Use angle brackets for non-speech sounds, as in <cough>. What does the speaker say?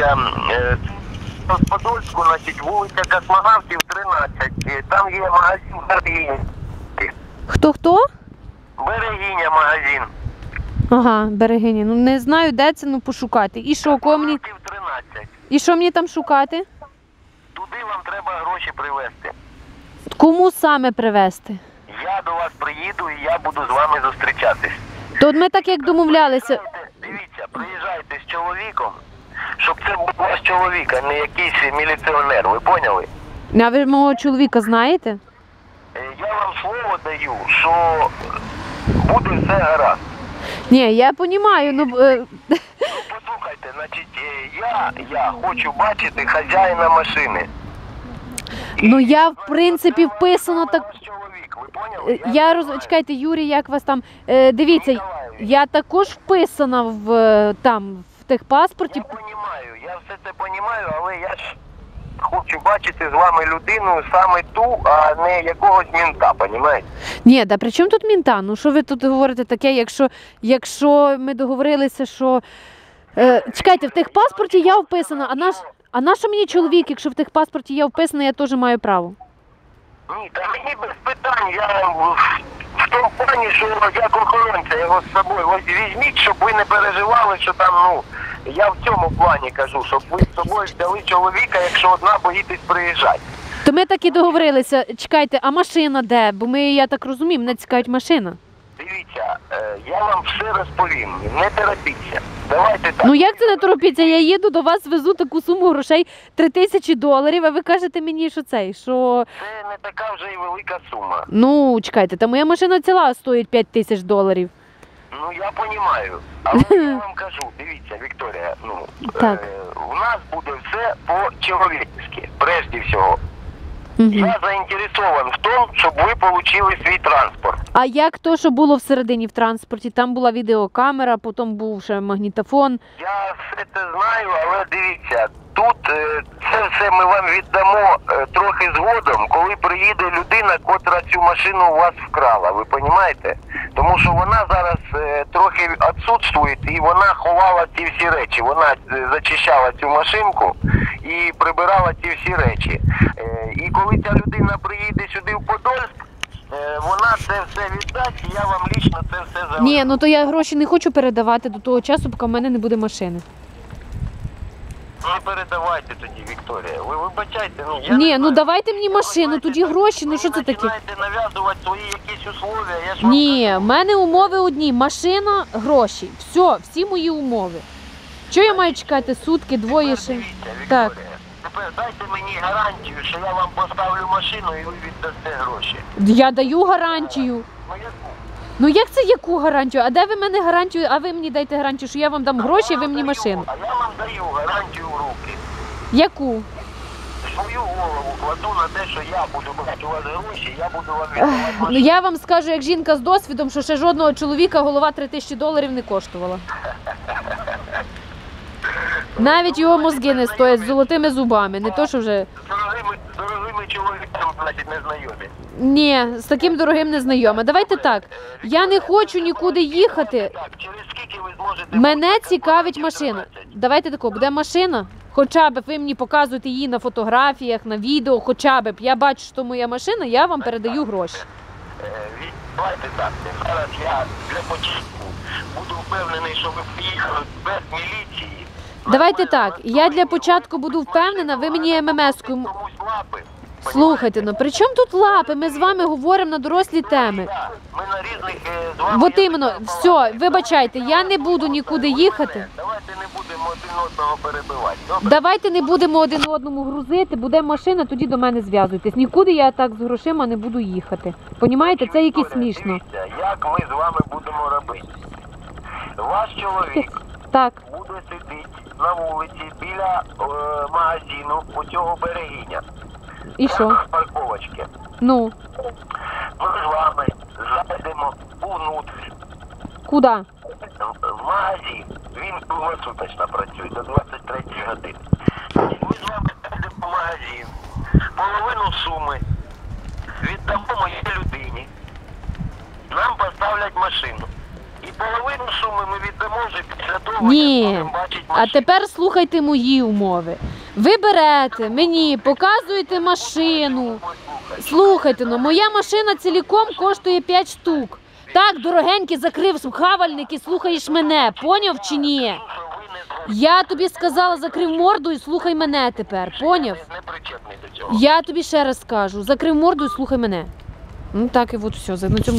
дивіться, е, в Подольську, значить, вулиця Космонавтів, 13. Е, Там є магазин Берегиня. Хто хто? Берегиня магазин. Ага, берегині. Ну не знаю, де це, ну пошукати. І що, кого мені. Космонавтів 13. І що мені там шукати? Туди вам треба гроші привезти. Кому саме привезти? Я до вас приїду і я буду з вами зустрічатись. То от ми так як домовлялися. Дивіться, приїжджайте з чоловіком, чоловік, а не якийсь міліціонер, ви поняли? А ви мого чоловіка знаєте? Е, Я вам слово даю, що буде все гаразд. Ні, я розумію, ну е, Ну, послухайте, значить, е, я, я хочу бачити хазяїна машини. ну я в принципі вписано так. Ваш чоловік, ви поняли? Е, Я роз... Чекайте, Юрій, як вас там. Е, дивіться, я також вписана в е, там в техпаспорті. Я розумію, розумію, але я ж хочу бачити з вами людину саме ту, а не якогось мінта, розумієте? Ні, да при чому тут мінта? Ну що ви тут говорите таке, якщо, якщо ми договорилися, що. Е, чекайте, в техпаспорті я вписана, а наш. А на що мені чоловік, якщо в техпаспорті я вписана, я теж маю право. Ні, та мені без питань. Я в, в тому плані, що як охоронця його з собою ось візьміть, щоб ви не переживали, що там, ну, я в цьому плані кажу, щоб ви з собою взяли чоловіка, якщо одна боїтесь приїжджати. То ми так і договорилися. Чекайте, а машина де? Бо ми, я так розумію, мене цікавить машина. Дивіться, е, я вам все розповім, не терапіться. Давайте так. Ну як це не торопіться? Я їду до вас, везу таку суму грошей 3 тисячі доларів, а ви кажете мені, що цей, що. Це не така вже й велика сума. Ну, чекайте, та моя машина ціла стоїть 5 тисяч доларів. Ну я розумію. <laughs> Але я вам кажу, дивіться, Вікторія, ну Так. Е, у нас буде все по-чоловічськи, прежде всього. Угу. Я заінтересован в тому, щоб ви отримали свій транспорт. А як то, що було всередині в транспорті? Там була відеокамера, потім був ще магнітофон. Я все це знаю, але дивіться, тут е, це все ми вам віддамо е, трохи згодом, коли приїде людина, котра цю машину у вас вкрала. Ви розумієте? Тому що вона зараз е, трохи відсутствує і вона ховала ці всі речі. Вона зачищала цю машинку і прибирала ці всі речі. І коли ця людина приїде сюди в Подольськ, е, вона це все віддасть, і я вам лічно це все заведу. Ні, ну то я гроші не хочу передавати до того часу, поки в мене не буде машини. Не передавайте тоді, Вікторія. Ви вибачайте, ну я Ні, не ну знаю. давайте мені машину, тоді гроші. Ну що це таке? починаєте нав'язувати свої якісь условия. Я ж вам Ні, в мене умови одні: машина, гроші. Все, всі мої умови. Що я маю чекати сутки, двоє ще? дивіться, Так. Тепер дайте мені гарантію, що я вам поставлю машину і ви віддасте гроші. Я даю гарантію. Ну яку? Ну як це яку гарантію? А де ви мене гарантію? А ви мені дайте гарантію, що я вам дам гроші, а ви мені машину. А я вам даю гарантію в руки. Яку? Свою голову кладу на те, що я буду брати у вас гроші, я буду вам віддавати Ну машину. я вам скажу, як жінка з досвідом, що ще жодного чоловіка голова 3 тисячі доларів не коштувала. <laughs> Навіть його мозги не стоять з золотими зубами, не то що вже. Дорогими, дорогими чоловіками, значить, не знайомі. Ні, з таким дорогим не знайома. Давайте так. Я не хочу нікуди їхати. Так, через скільки ви зможете... Мене цікавить машина. Давайте тако, буде машина. Хоча б ви мені показуєте її на фотографіях, на відео, хоча б я бачу, що моя машина, я вам передаю гроші. Е, від- Давайте так, зараз я для початку буду впевнений, що ви приїхали без міліції. Давайте так. Я для початку буду впевнена, ви мені ММС-кою комусь лапи. Слухайте, ну при чому тут лапи? Ми з вами говоримо на дорослі теми. Так, Ми на різних е, з вами От іменно, все, вибачайте, я не буду нікуди їхати. Давайте не будемо один одного перебивати. Добре? Давайте не будемо один одному грузити, буде машина, тоді до мене зв'язуйтесь. Нікуди я так з грошима не буду їхати. Понімаєте, це Вікторія, смішно. Дивіться, як ми з вами будемо робити. Ваш чоловік Так, буде сидіти на вулиці біля е, магазину у цього берегиня. і що? Парковочки. Ну, Ми з вами зайдемо внутрь куди? в в магазин. Він круглосуточно працює до 23 години. Ми з вами зайдемо в магазин. Половину суми віддамо моїй людині. Нам поставлять машину. І половину суми ми віддамо вже після того, Ні. будемо бачити А машину. тепер слухайте мої умови. Ви берете мені, показуєте машину. Слухайте, ну моя машина ціліком коштує 5 штук. Так, дорогенький, закрив хавальник і слухаєш мене, поняв чи ні? Ви не Я тобі сказала, закрив морду і слухай мене тепер, поняв? не причетний до цього. Я тобі ще раз скажу, закрив морду і слухай мене. Ну так і от все, на цьому